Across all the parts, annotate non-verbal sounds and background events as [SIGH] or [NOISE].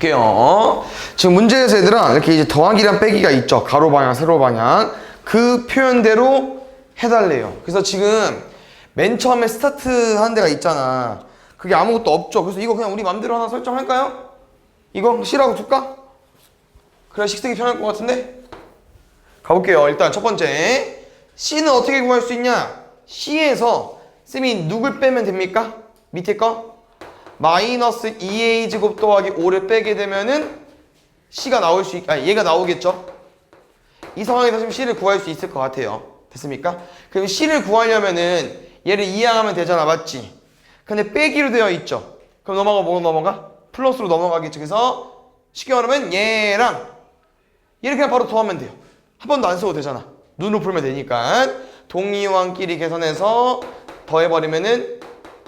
볼게요. 지금 문제에서 얘들아 이렇게 이제 더하기랑 빼기가 있죠. 가로 방향, 세로 방향. 그 표현대로 해달래요. 그래서 지금 맨 처음에 스타트 한 데가 있잖아. 그게 아무것도 없죠. 그래서 이거 그냥 우리 맘대로 하나 설정할까요? 이거 C라고 둘까? 그래야 식색이 편할 것 같은데? 가볼게요. 일단 첫 번째. C는 어떻게 구할 수 있냐? C에서 쌤이 누굴 빼면 됩니까? 밑에 거? 마이너스 2a 제곱 더하기 5를 빼게 되면은 C가 나올 수 있, 아니 얘가 나오겠죠? 이 상황에서 지금 C를 구할 수 있을 것 같아요. 됐습니까? 그럼 C를 구하려면은 얘를 이항하면 되잖아, 맞지? 근데 빼기로 되어 있죠? 그럼 넘어가 뭐로 넘어가? 플러스로 넘어가겠죠. 그래서 쉽게 말하면 얘랑 얘를 그냥 바로 더하면 돼요. 한 번도 안 써도 되잖아. 눈으로 풀면 되니까. 동의왕끼리 계산해서 더해버리면은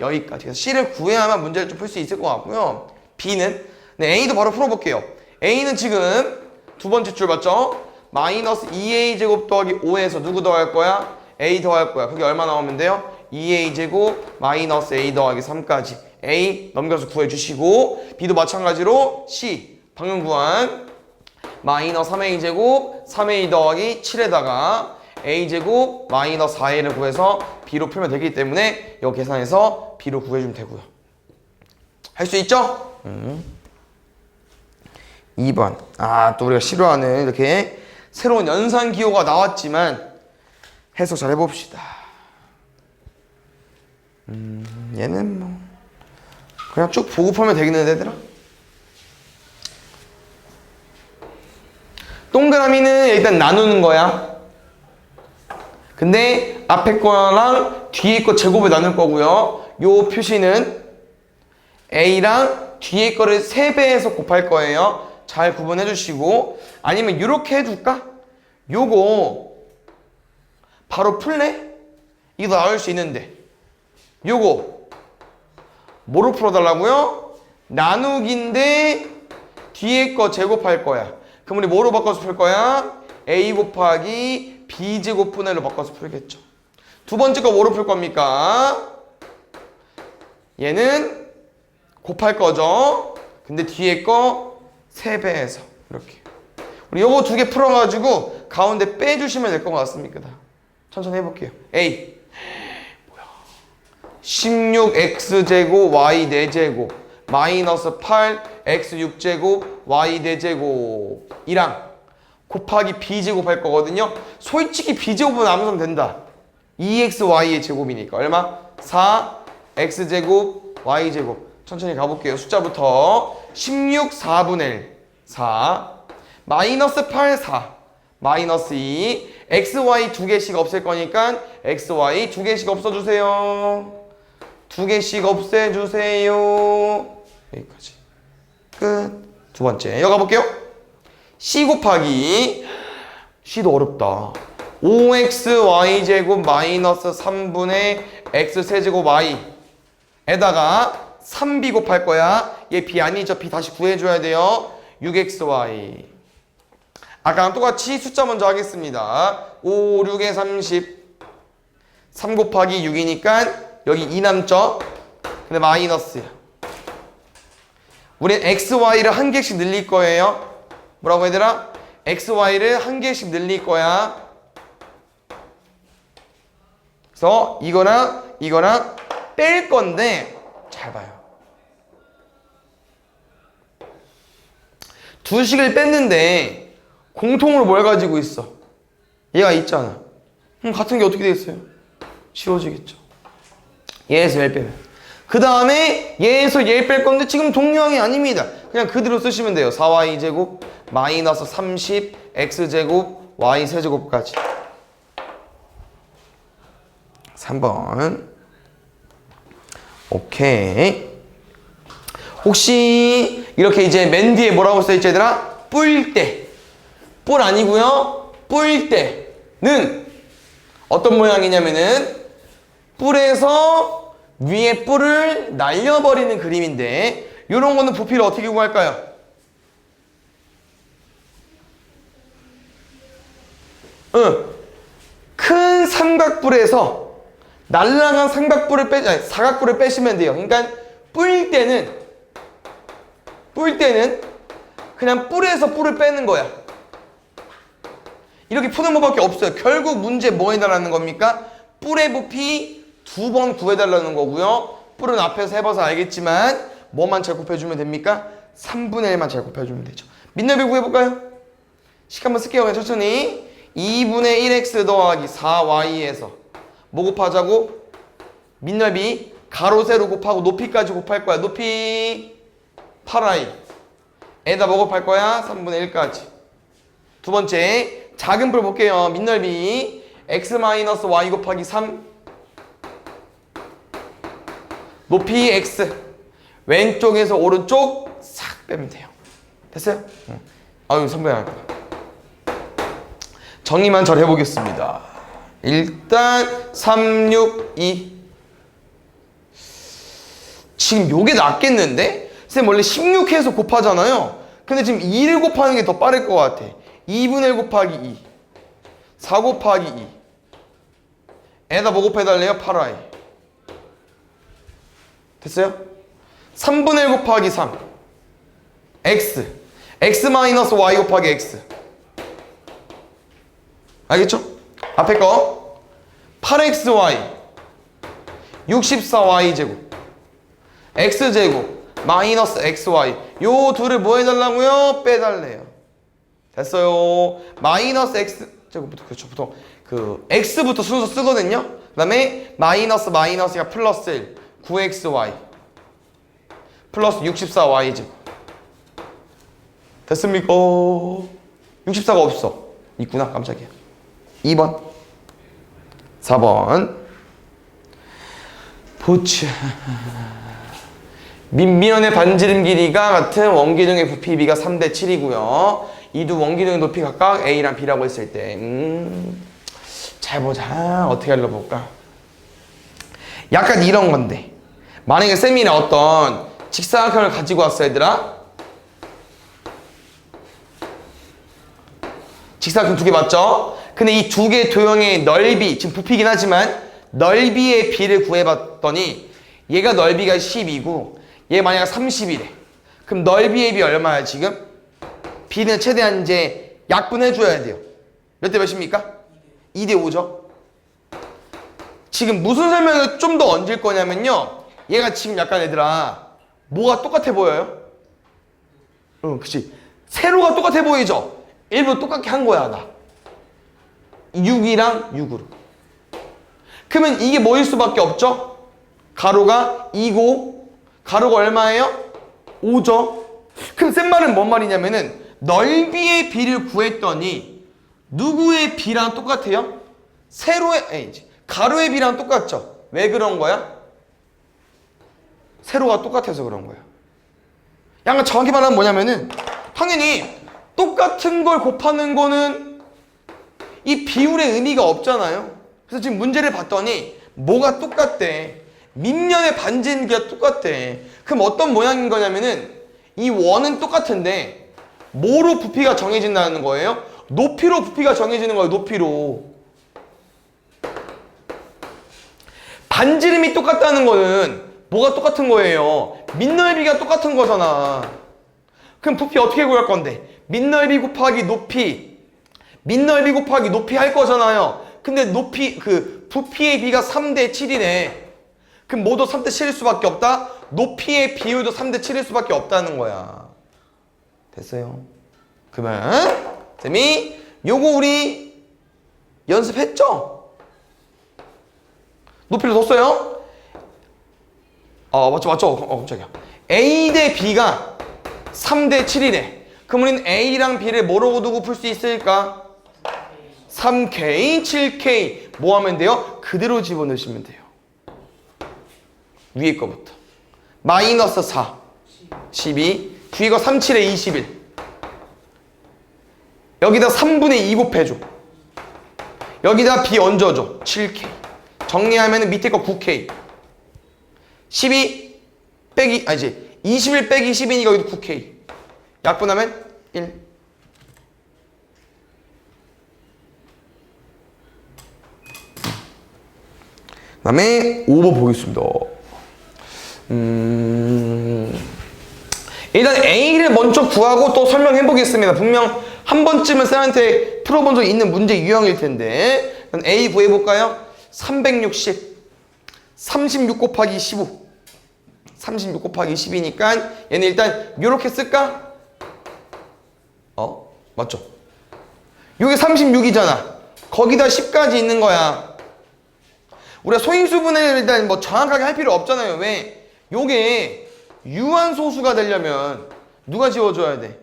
여기까지. 그래서 C를 구해야만 문제를 좀 풀 수 있을 것 같고요. B는 네, A도 바로 풀어볼게요. A는 지금 두 번째 줄 맞죠? 마이너스 2A 제곱 더하기 5에서 누구 더할 거야? A 더할 거야. 그게 얼마 나오면 돼요? 2A 제곱 마이너스 A 더하기 3까지. A 넘겨서 구해주시고 B도 마찬가지로 C 방금 구한 마이너스 3a 제곱 3a 더하기 7에다가 a 제곱 마이너스 4a를 구해서 b로 풀면 되기 때문에 이거 계산해서 b로 구해주면 되고요. 할 수 있죠? 음. 2번. 아, 또 우리가 싫어하는 이렇게 새로운 연산 기호가 나왔지만 해석 잘 해봅시다. 음, 얘는 뭐 그냥 쭉 보고 풀면 되겠는데 얘들아? 동그라미는 일단 나누는 거야. 근데 앞에 거랑 뒤에 거 제곱을 나눌 거고요. 요 표시는 A랑 뒤에 거를 3배해서 곱할 거예요. 잘 구분해 주시고 아니면 이렇게 해둘까? 요거 바로 풀래? 이거 나올 수 있는데 요거 뭐로 풀어달라고요? 나누기인데 뒤에 거 제곱할 거야. 그럼 우리 뭐로 바꿔서 풀 거야? a 곱하기 b 제곱 분해로 바꿔서 풀겠죠. 두 번째 거 뭐로 풀 겁니까? 얘는 곱할 거죠. 근데 뒤에 거 3배해서 이렇게. 우리 요거 두 개 풀어가지고 가운데 빼주시면 될 것 같습니다. 천천히 해볼게요. A 16x제곱 y 4제곱 마이너스 8x 6제곱 y 4제곱 이랑 곱하기 b제곱 할 거거든요 솔직히 b제곱은 아무 면 된다 2xy의 제곱이니까 얼마? 4x제곱 y제곱 천천히 가볼게요 숫자부터 16 4분의 1 4 마이너스 8 4 마이너스 2 xy 두 개씩 없앨 거니까 xy 두 개씩 없어주세요 두 개씩 없애주세요. 여기까지. 끝. 두 번째. 여기 가볼게요. C 곱하기 C도 어렵다. 5xy제곱 마이너스 3분의 x 세제곱 y 에다가 3b 곱할 거야. 얘 b 아니죠? b 다시 구해줘야 돼요. 6xy 아까랑 똑같이 숫자 먼저 하겠습니다. 5, 6에 30 3 곱하기 6이니까 여기 2 남죠? 근데 마이너스야. 우린 xy를 한 개씩 늘릴 거예요. 뭐라고 얘들아? xy를 한 개씩 늘릴 거야. 그래서 이거랑 이거랑 뺄 건데 잘 봐요. 두 식을 뺐는데 공통으로 뭘 가지고 있어? 얘가 있잖아. 그럼 같은 게 어떻게 되겠어요? 지워지겠죠. 얘에서 얘를 빼면. 그 다음에 얘에서 얘를 뺄 건데 지금 동류항이 아닙니다. 그냥 그대로 쓰시면 돼요. 4y제곱 마이너스 30 x제곱 y 세제곱까지. 3번. 오케이. 혹시 이렇게 이제 맨 뒤에 뭐라고 써있지 얘들아? 뿔 때. 뿔 아니고요. 뿔 때는 어떤 모양이냐면은 뿔에서 위에 뿔을 날려버리는 그림인데 이런 거는 부피를 어떻게 구할까요? 응. 큰 삼각뿔에서 날라간 삼각뿔을 빼, 아니, 사각뿔을 빼시면 돼요. 그러니까 뿔 때는 뿔 때는 그냥 뿔에서 뿔을 빼는 거야. 이렇게 푸는 법밖에 없어요. 결국 문제 뭐 해달라는 겁니까? 뿔의 부피 두 번 구해달라는 거고요. 뿔은 앞에서 해봐서 알겠지만 뭐만 잘 곱해주면 됩니까? 3분의 1만 잘 곱해주면 되죠. 민낯비 구해볼까요? 시간 한번 쓸게요. 천천히. 2분의 1x 더하기 4y에서 뭐 곱하자고? 민넓이 가로 세로 곱하고 높이까지 곱할 거야. 높이 8i. 에다 뭐 곱할 거야? 3분의 1까지. 두 번째 작은 뿔 볼게요. 민넓이 x 마이너스 y 곱하기 3 높이 x 왼쪽에서 오른쪽 싹 빼면 돼요. 됐어요? 응. 아유 선배야. 정리만 잘 해보겠습니다. 일단 3, 6, 2 지금 요게 낫겠는데? 쌤 원래 16해서 곱하잖아요. 근데 지금 2를 곱하는 게 더 빠를 것 같아. 2분의 1 곱하기 2 4 곱하기 2 에다 뭐 곱해달래요? 8i 됐어요? 3분의 1 곱하기 3 x x 마이너스 y 곱하기 x 알겠죠? 앞에 거. 8xy 64y 제곱. x 제곱 마이너스 xy 요 둘을 뭐 해달라고요? 빼달래요. 됐어요. 마이너스 x 제곱부터 그렇죠. 보통 그 x부터 순서 쓰거든요. 그 다음에 마이너스 마이너스가 플러스 1 9xy 플러스 64y 제곱. 됐습니까? 64가 없어. 있구나. 깜짝이야 2번 4번 보자 민미연의 반지름 길이가 같은 원기둥의 부피 비가 3대 7이고요. 이 두 원기둥의 높이 각각 A랑 B라고 했을 때, 음, 잘 보자. 어떻게 알려볼까? 약간 이런 건데. 만약에 쌤이나 어떤 직사각형을 가지고 왔어, 얘들아? 직사각형 두 개 맞죠? 근데 이 두 개 도형의 넓이, 지금 부피긴 하지만 넓이의 비를 구해봤더니 얘가 넓이가 12고 얘 만약 30이래. 그럼 넓이의 비 얼마야 지금? 비는 최대한 이제 약분해줘야 돼요. 몇 대 몇입니까? 2대 5죠. 지금 무슨 설명을 좀 더 얹을 거냐면요. 얘가 지금 약간 얘들아 뭐가 똑같아 보여요? 응, 그치. 세로가 똑같아 보이죠? 일부러 똑같게 한 거야, 나. 6이랑 6으로. 그러면 이게 뭐일 수밖에 없죠? 가로가 2고, 가로가 얼마예요? 5죠? 그럼 센 말은 뭔 말이냐면은, 넓이의 비를 구했더니, 누구의 비랑 똑같아요? 세로의, 아니지. 가로의 비랑 똑같죠? 왜 그런 거야? 세로가 똑같아서 그런 거야. 약간 정확히 말하면 뭐냐면은, 당연히 똑같은 걸 곱하는 거는 이 비율의 의미가 없잖아요. 그래서 지금 문제를 봤더니 뭐가 똑같대. 밑면의 반지름기가 똑같대. 그럼 어떤 모양인 거냐면은 이 원은 똑같은데 뭐로 부피가 정해진다는 거예요? 높이로 부피가 정해지는 거예요. 높이로. 반지름이 똑같다는 거는 뭐가 똑같은 거예요? 밑넓이가 똑같은 거잖아. 그럼 부피 어떻게 구할 건데? 밑넓이 곱하기 높이 밑넓이 곱하기 높이 할 거잖아요. 근데 높이 그 부피의 비가 3대 7이네. 그럼 모두 3대 7일 수밖에 없다. 높이의 비율도 3대 7일 수밖에 없다는 거야. 됐어요. 그러면 쌤이 요거 우리 연습했죠? 높이를 뒀어요? 어 맞죠 맞죠 어 깜짝이야 A 대 B가 3대 7이래 그럼 우리는 A랑 B를 뭐로 두고 풀 수 있을까? 3K, 7K 뭐 하면 돼요? 그대로 집어넣으시면 돼요. 위에 거부터. 마이너스 4 12 뒤가 3, 7에 21 여기다 3분의 2 곱해줘. 여기다 B 얹어줘. 7K 정리하면 밑에 거 9K 12 빼기 아니지 21 빼기 10이니까 여기도 9K 약분하면 1 그 다음에 5번 보겠습니다 음 일단 A를 먼저 구하고 또 설명해 보겠습니다. 분명 한 번쯤은 쌤한테 풀어본 적 있는 문제 유형일 텐데. A 구해 볼까요? 360. 36 곱하기 15. 36 곱하기 10이니까 얘는 일단 이렇게 쓸까? 어? 맞죠? 요게 36이잖아. 거기다 10까지 있는 거야. 우리가 소인수분해를 일단 뭐 정확하게 할 필요 없잖아요. 왜? 요게 유한소수가 되려면 누가 지워줘야 돼?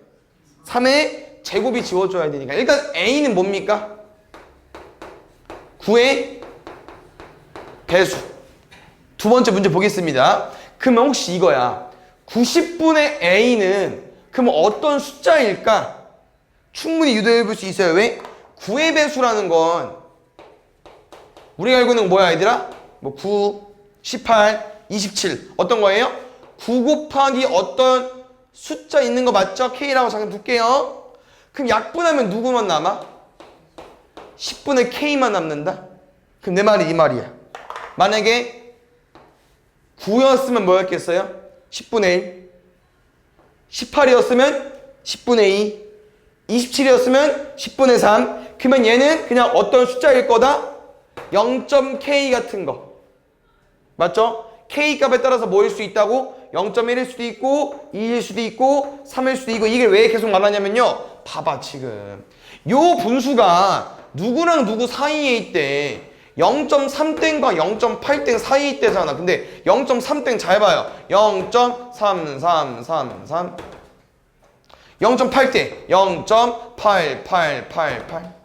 3의 제곱이 지워줘야 되니까. 일단 A는 뭡니까? 9의 배수. 두 번째 문제 보겠습니다. 그러면 혹시 이거야. 90분의 A는 그럼 어떤 숫자일까? 충분히 유도해 볼 수 있어요. 왜? 9의 배수라는 건 우리가 알고 있는 건 뭐야, 얘들아? 뭐 9, 18, 27. 어떤 거예요? 9 곱하기 어떤 숫자 있는 거 맞죠? K라고 잠깐 둘게요. 그럼 약분하면 누구만 남아? 10분의 K만 남는다? 그럼 내 말이 이 말이야. 만약에 9였으면 뭐였겠어요? 10분의 1. 18이었으면 10분의 2. 27이었으면 10분의 3. 그러면 얘는 그냥 어떤 숫자일 거다? 0.k 같은 거. 맞죠? k 값에 따라서 뭐일 수 있다고? 0.1일 수도 있고 2일 수도 있고 3일 수도 있고 이게 왜 계속 말하냐면요. 봐봐 지금. 요 분수가 누구랑 누구 사이에 있대. 0.3땡과 0.8땡 사이에 있대잖아. 근데 0.3땡 잘 봐요. 0.3333 0.8대 0.8888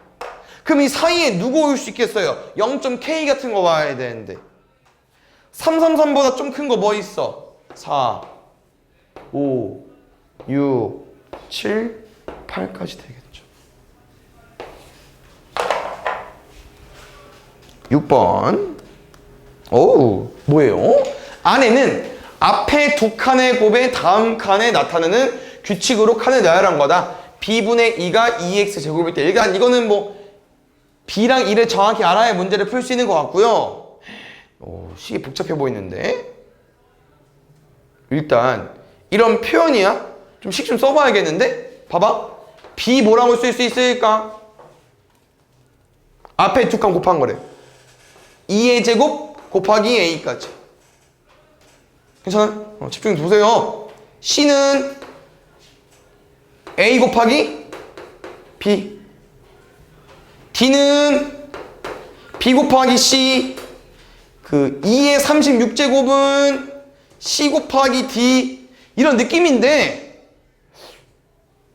그럼 이 사이에 누구 올 수 있겠어요? 0.k 같은 거 와야 되는데 333보다 좀 큰 거 뭐 있어? 4 5 6 7 8까지 되겠죠 6번 오 뭐예요? 안에는 앞에 두 칸의 곱의 다음 칸에 나타나는 규칙으로 칸을 나열한 거다. b분의 2가 2x 제곱일 때 일단 이거는 뭐 b랑 2를 정확히 알아야 문제를 풀 수 있는 것 같고요. 오, 식이 복잡해 보이는데 일단 이런 표현이야. 좀 식 좀 써봐야겠는데 봐봐 b 뭐라고 쓸 수 있을까? 앞에 두 칸 곱한 거래. 2의 제곱 곱하기 a까지. 괜찮아? 어, 집중 보세요. c는 a 곱하기 b. d는 b 곱하기 c. 그 2의 36제곱은 c 곱하기 d. 이런 느낌인데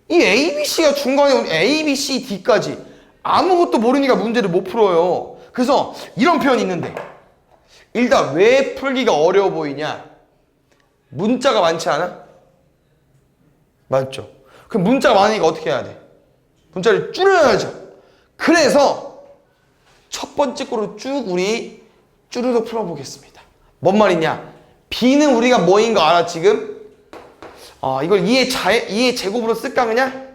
이 a, b, c가 중간에 오면 a, b, c, d까지 아무것도 모르니까 문제를 못 풀어요. 그래서 이런 표현이 있는데 일단 왜 풀기가 어려워 보이냐? 문자가 많지 않아? 맞죠? 그럼 문자가 많으니까 어떻게 해야 돼? 문자를 줄여야죠. 그래서 첫 번째 거로 쭉 우리 쭈르륵 풀어보겠습니다. 뭔 말이냐? B는 우리가 뭐인 거 알아 지금? 아 이걸 2의, 자, 2의 제곱으로 쓸까 그냥?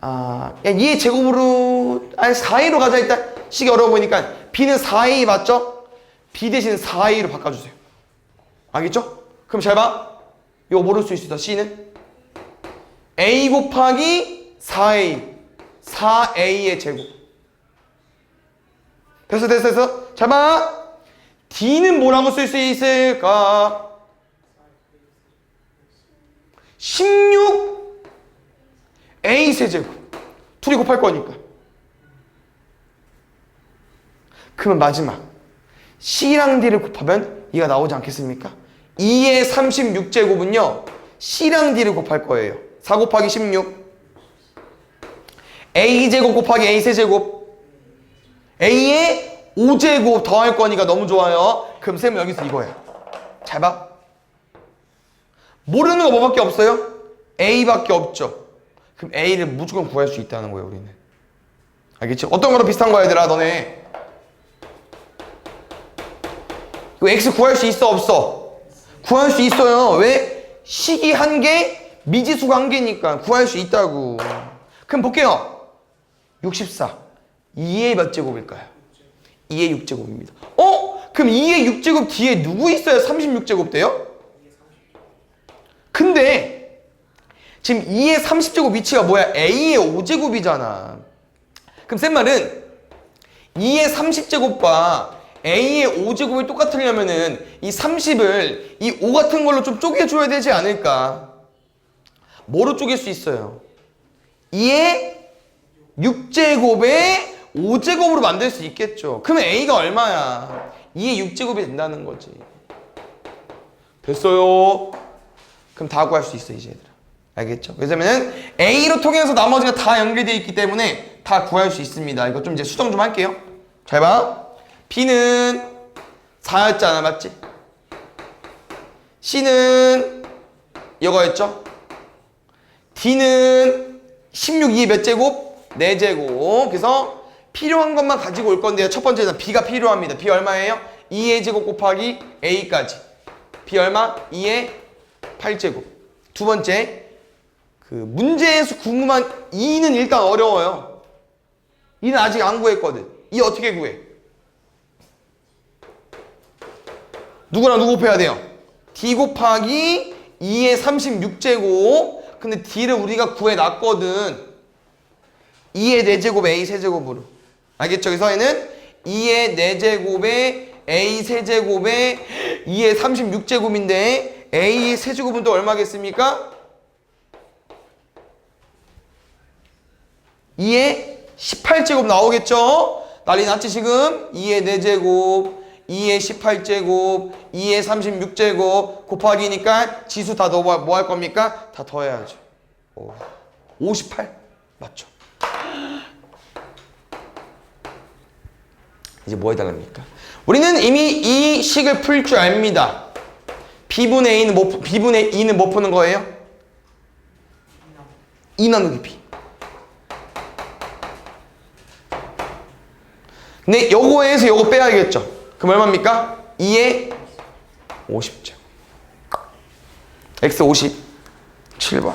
아, 야, 2의 제곱으로, 아니, 4A로 가자, 일단. 식이 어려워 보이니까. B는 4A 맞죠? B 대신 4A로 바꿔주세요. 알겠죠? 그럼 잘 봐. 이거 모를 수 있어, C는. A 곱하기 4A. 4A의 제곱. 됐어, 됐어, 됐어. 잘 봐. D는 뭐라고 쓸 수 있을까? 16 A 세제곱 둘이 곱할 거니까 그러면 마지막 C랑 D를 곱하면 2가 나오지 않겠습니까? 2의 36제곱은요 C랑 D를 곱할 거예요 4 곱하기 16 A제곱 곱하기 A 세제곱 A의 5제곱 더할 거니까 너무 좋아요 그럼 쌤은 여기서 이거야 잘 봐. 모르는 거 뭐밖에 없어요? A밖에 없죠. 그럼 A를 무조건 구할 수 있다는 거예요, 우리는. 알겠지? 어떤 거로 비슷한 거야, 얘들아, 너네? 이거 X 구할 수 있어, 없어? 구할 수 있어요. 왜? 식이 한 개, 미지수 관계니까 구할 수 있다고. 그럼 볼게요. 64. 2의 몇 제곱일까요? 2의 6제곱입니다. 어? 그럼 2의 6제곱 뒤에 누구 있어야 36제곱 돼요? 근데 지금 2의 30제곱 위치가 뭐야? A의 5제곱이잖아. 그럼 쌤 말은 2의 30제곱과 A의 5제곱이 똑같으려면은 이 30을 이 5 같은 걸로 좀 쪼개줘야 되지 않을까? 뭐로 쪼갤 수 있어요? 2의 6제곱에 5제곱으로 만들 수 있겠죠. 그러면 A가 얼마야? 2의 6제곱이 된다는 거지. 됐어요. 그럼 다 구할 수 있어, 이제 얘들아. 알겠죠? 왜냐면은 A로 통해서 나머지가 다 연결되어 있기 때문에 다 구할 수 있습니다. 이거 좀 이제 수정 좀 할게요. 잘 봐. B는 4였잖아, 맞지? C는 이거였죠? D는 16, 2의 몇 제곱? 4제곱. 그래서 필요한 것만 가지고 올 건데요. 첫 번째는 B가 필요합니다. B 얼마예요? 2의 제곱 곱하기 A까지. B 얼마? 2의 8제곱. 두 번째, 그 문제에서 궁금한 2는 일단 어려워요. 2는 아직 안 구했거든. 2 어떻게 구해? 누구랑 누구 곱해야 돼요? D 곱하기 2의 36제곱. 근데 D를 우리가 구해놨거든. 2의 4제곱 A 세제곱으로. 알겠죠? 그래서 얘는 2의 4제곱에 A 세제곱에 2의 36제곱인데 A 세제곱은 또 얼마겠습니까? 2의 18제곱 나오겠죠? 난리 났지 지금? 2의 4제곱, 2의 18제곱, 2의 36제곱 곱하기니까 지수 다 넣어 뭐 할 겁니까? 다 더해야죠. 오, 58 맞죠? 이제 뭐 해달랍니까? 우리는 이미 이 식을 풀 줄 압니다. B분의 A는 뭐, 푸- B분의 2는 뭐 푸는 거예요? 2 나누기 B. 근데 요거에서 요거 빼야겠죠. 그럼 얼마입니까? 2에 50죠. X 50. 7번.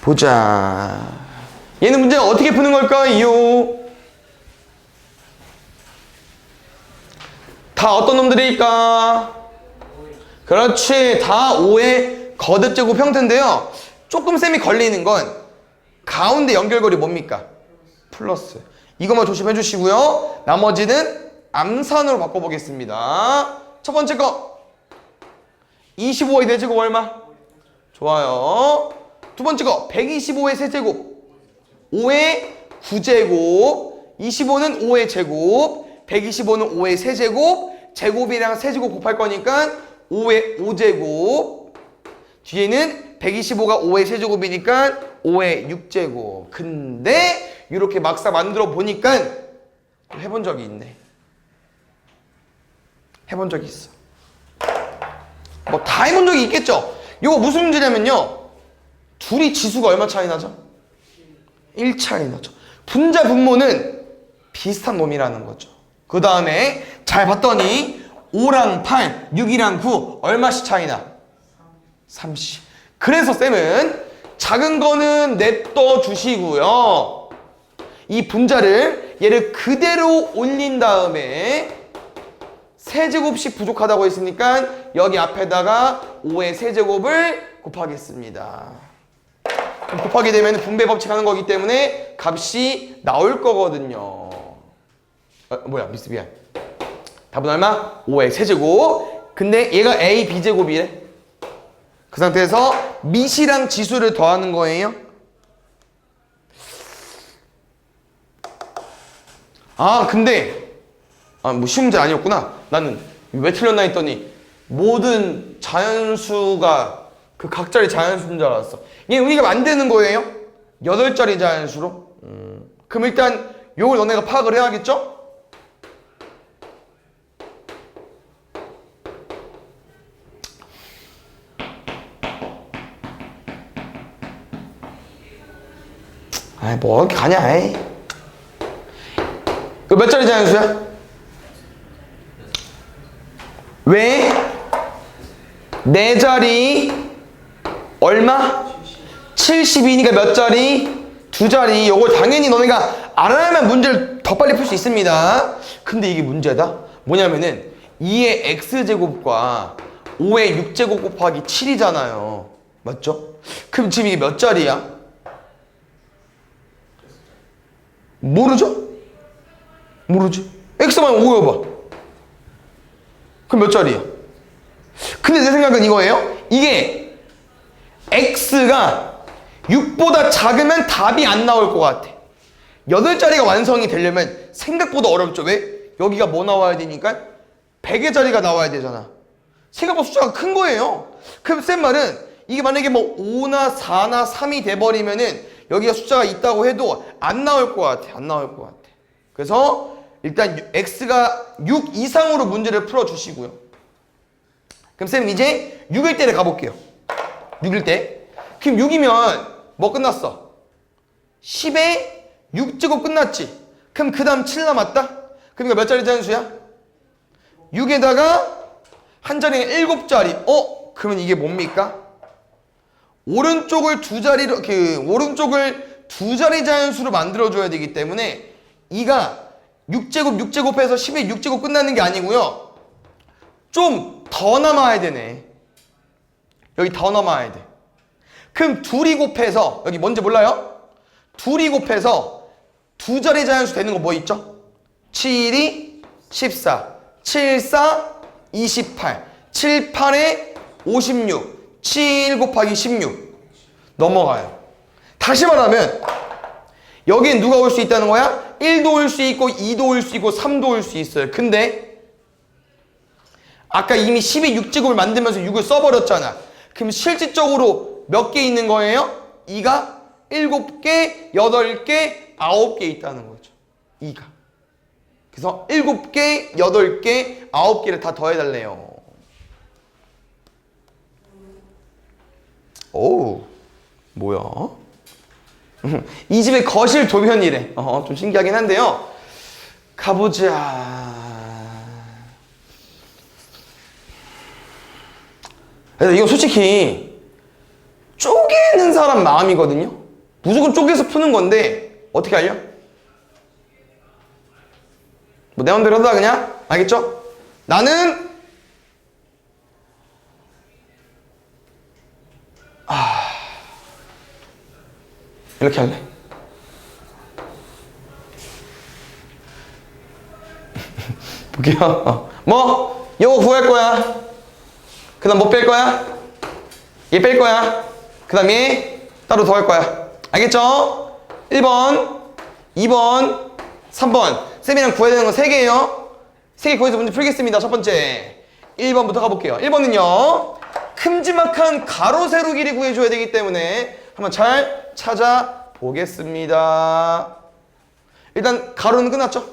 보자. 얘는 문제 어떻게 푸는 걸까요? 다 어떤 놈들일까? 그렇지. 다 5의 거듭 제곱 형태인데요. 조금 쌤이 걸리는 건 가운데 연결고리 뭡니까? 플러스. 이것만 조심해 주시고요. 나머지는 암산으로 바꿔보겠습니다. 첫 번째 거. 25의 내제곱 얼마? 좋아요. 두 번째 거. 125의 세제곱. 5의 9제곱. 25는 5의 제곱. 125는 5의 세제곱. 제곱이랑 세제곱 곱할 거니까 5의 5제곱. 뒤에는 125가 5의 세제곱이니까 5의 6제곱. 근데 이렇게 막상 만들어 보니까 해본 적이 있네. 해본 적이 있어. 뭐 다 해본 적이 있겠죠. 이거 무슨 문제냐면요. 둘이 지수가 얼마 차이 나죠? 1 차이 나죠. 분자 분모는 비슷한 놈이라는 거죠. 그 다음에 잘 봤더니 5랑 8, 6이랑 9 얼마씩 차이 나? 30. 그래서 쌤은 작은 거는 냅둬 주시고요. 이 분자를 얘를 그대로 올린 다음에 세제곱씩 부족하다고 했으니까 여기 앞에다가 5의 세제곱을 곱하겠습니다. 곱하게 되면 분배 법칙 하는 거기 때문에 값이 나올 거거든요. 어, 뭐야 미스 미안. 답은 얼마? 5의 세제곱. 근데 얘가 A, B제곱이래. 그 상태에서 밑이랑 지수를 더하는 거예요. 아 근데 아뭐 문제 아니었구나. 나는 왜 틀렸나 했더니 모든 자연수가 그 각자의 자연수인 줄 알았어. 이게 우리가 만드는 거예요. 여덟 자리 자연수로. 음. 그럼 일단 요걸 너네가 파악을 해야겠죠? 아이 뭐 이렇게 가냐 에이. 그 몇 자리 자연수야? 왜? 네 자리 얼마? 72니까 몇 자리? 두 자리. 이걸 당연히 너네가 알아야만 문제를 더 빨리 풀 수 있습니다. 근데 이게 문제다. 뭐냐면은 2의 x제곱과 5의 6제곱 곱하기 7이잖아요. 맞죠? 그럼 지금 이게 몇 자리야? 모르죠? 모르지. x만 5여봐. 그럼 몇 자리야? 근데 내 생각은 이거예요. 이게 x가 6보다 작으면 답이 안 나올 것 같아. 8자리가 완성이 되려면 생각보다 어렵죠. 왜? 여기가 뭐 나와야 되니까? 100의 자리가 나와야 되잖아. 생각보다 숫자가 큰 거예요. 그럼 쌤 말은 이게 만약에 뭐 5나 4나 3이 돼버리면은 여기가 숫자가 있다고 해도 안 나올 것 같아. 안 나올 것 같아. 그래서 일단 x가 6 이상으로 문제를 풀어주시고요. 그럼 쌤 이제 6일 때를 가볼게요. 6일 때. 그럼 6이면 뭐 끝났어? 10에 6 제곱 끝났지? 그럼 그 다음 7 남았다? 이거 몇 자리 자연수야? 6에다가 한 자리에 7자리. 어? 그러면 이게 뭡니까? 오른쪽을 두 자리로 그 오른쪽을 두 자리 자연수로 만들어 줘야 되기 때문에 이가 6제곱 6제곱해서 10에 6제곱 끝나는 게 아니고요. 좀 더 남아야 되네. 여기 더 남아야 돼. 그럼 둘이 곱해서 여기 뭔지 몰라요? 둘이 곱해서 두 자리 자연수 되는 거 뭐 있죠? 7이 14, 7, 4, 28, 7, 8에 56, 7 곱하기 16 넘어가요. 다시 말하면 여기엔 누가 올 수 있다는 거야? 1도 올수 있고 2도 올수 있고 3도 올수 있어요. 근데 아까 이미 10의 6제곱을 만들면서 6을 써버렸잖아. 그럼 실질적으로 몇 개 있는 거예요? 2가 7개, 8개, 9개 있다는 거죠. 2가. 그래서 7개, 8개, 9개를 다 더해달래요. 오, 뭐야? 이 집의 거실 도면이래. 어, 좀 신기하긴 한데요. 가보자. 이거 솔직히 쪼개는 사람 마음이거든요. 무조건 쪼개서 푸는 건데 어떻게 알려? 뭐 내 맘대로 하다 그냥 알겠죠? 나는 이렇게 할래. [LAUGHS] 볼게요. 어. 뭐 이거 구할 거야. 그 다음 뭐 뺄 거야? 얘 뺄 거야. 그 다음 얘 따로 더 할 거야. 알겠죠? 1번, 2번, 3번. 쌤이랑 구해야 되는 거 3개예요. 3개 구해서 문제 풀겠습니다. 첫 번째. 1번부터 가볼게요. 1번은요. 큼지막한 가로 세로 길이 구해줘야 되기 때문에 한번 잘 찾아보겠습니다. 일단 가로는 끝났죠?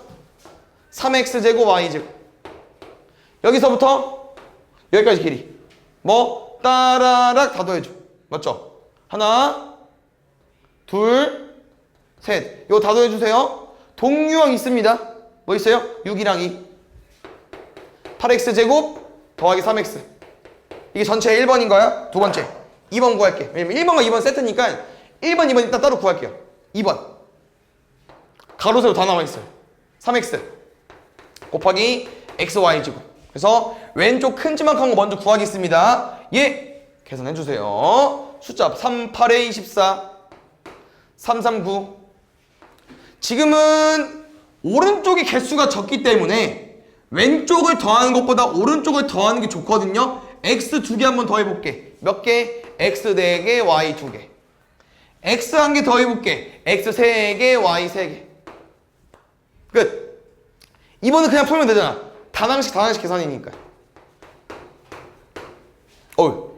3x제곱 y제곱. 여기서부터 여기까지 길이. 뭐 따라락 다 더해줘. 맞죠? 하나, 둘, 셋. 이거 다 더해주세요. 동유항 있습니다. 뭐 있어요? 6이랑 2. 8x 제곱 더하기 3x. 이게 전체 1번인가요? 두 번째. 2번 구할게. 왜냐면 1번과 2번 세트니까 1번, 2번 일단 따로 구할게요. 2번. 가로 세로 다 나와 있어요. 3x 곱하기 x, y 제곱. 그래서 왼쪽 큼지막한 거 먼저 구하겠습니다. 예, 계산해 주세요. 숫자 3, 8에 24, 3, 3, 9. 지금은 오른쪽이 개수가 적기 때문에 왼쪽을 더하는 것보다 오른쪽을 더하는 게 좋거든요. X 두 개 한 번 더 해볼게. 몇 개? x 네 개, y 두 개. x 한 개 더 해볼게. x 세 개, y 세 개. 끝. 이번은 그냥 풀면 되잖아. 단항식 단항식 계산이니까. 어우.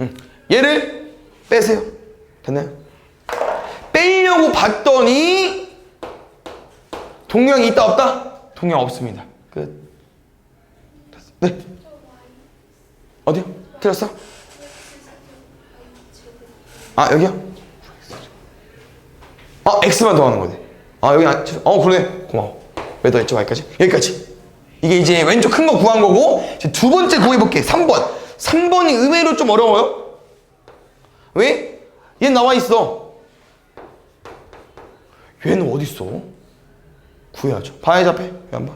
음. 얘를 빼세요. 됐나요? 빼려고 봤더니 동영이 있다 없다? 동영 없습니다. 네. 어디요? 틀렸어? 아 여기요? 아 x만 더하는 거네. 아 여기 안, 어 그러네. 고마워. 왜 더했죠 여기까지? 여기까지. 이게 이제 왼쪽 큰 거 구한 거고 이제 두 번째 구해볼게. 3번. 3번이 의외로 좀 어려워요. 왜? 얘 나와 있어. 얘는 어디 있어? 구해야죠. 봐야지 앞에. 왜안 봐?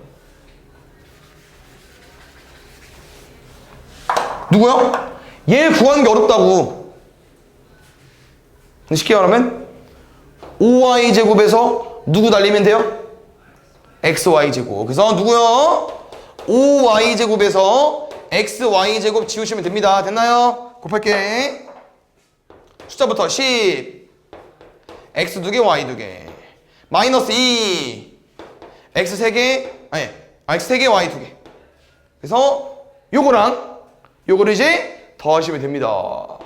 누구야? 얘 구하는 게 어렵다고. 쉽게 말하면 5y 제곱에서 누구 날리면 돼요? xy 제곱. 그래서 누구요? 5y 제곱에서 xy 제곱 지우시면 됩니다. 됐나요? 곱할게. 숫자부터 10 x 두 개, y 두 개. 마이너스 2 x 세 개, 아니, 아, x 세 개, y 두 개. 그래서 요거랑 요거를 이제 더하시면 됩니다.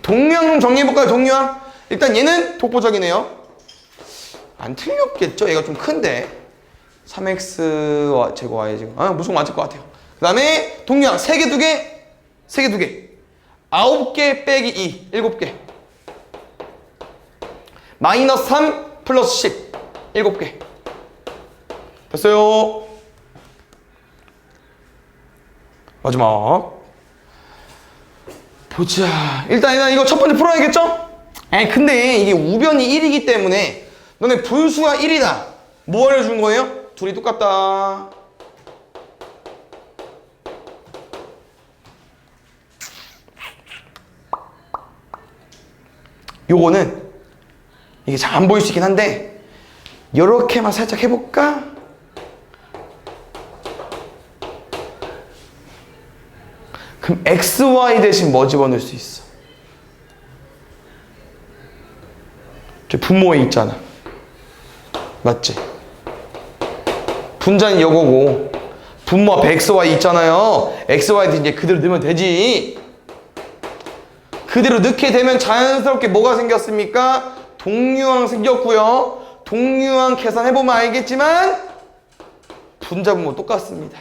동류항 좀 정리해볼까요? 동류항? 일단 얘는 독보적이네요. 안 틀렸겠죠? 얘가 좀 큰데. 3x 제곱 y 제곱. 아, 무조건 맞을 것 같아요. 그 다음에 동류항 3개, 2개, 3개, 2개. 9개 빼기 2, 7개. 마이너스 3 플러스 10, 7개. 됐어요. 마지막. 보자. 일단, 일단 이거 첫 번째 풀어야겠죠? 에 근데 이게 우변이 1이기 때문에 너네 분수가 1이다. 뭐 알려준 거예요? 둘이 똑같다. 요거는 이게 잘 안 보일 수 있긴 한데 요렇게만 살짝 해볼까? 그럼 XY 대신 뭐 집어넣을 수 있어? 저 분모에 있잖아. 맞지? 분자는 요거고 분모 앞에 XY 있잖아요. XY 대신 이제 그대로 넣으면 되지. 그대로 넣게 되면 자연스럽게 뭐가 생겼습니까? 동류항 생겼고요. 동류항 계산해보면 알겠지만 분자 분모 똑같습니다.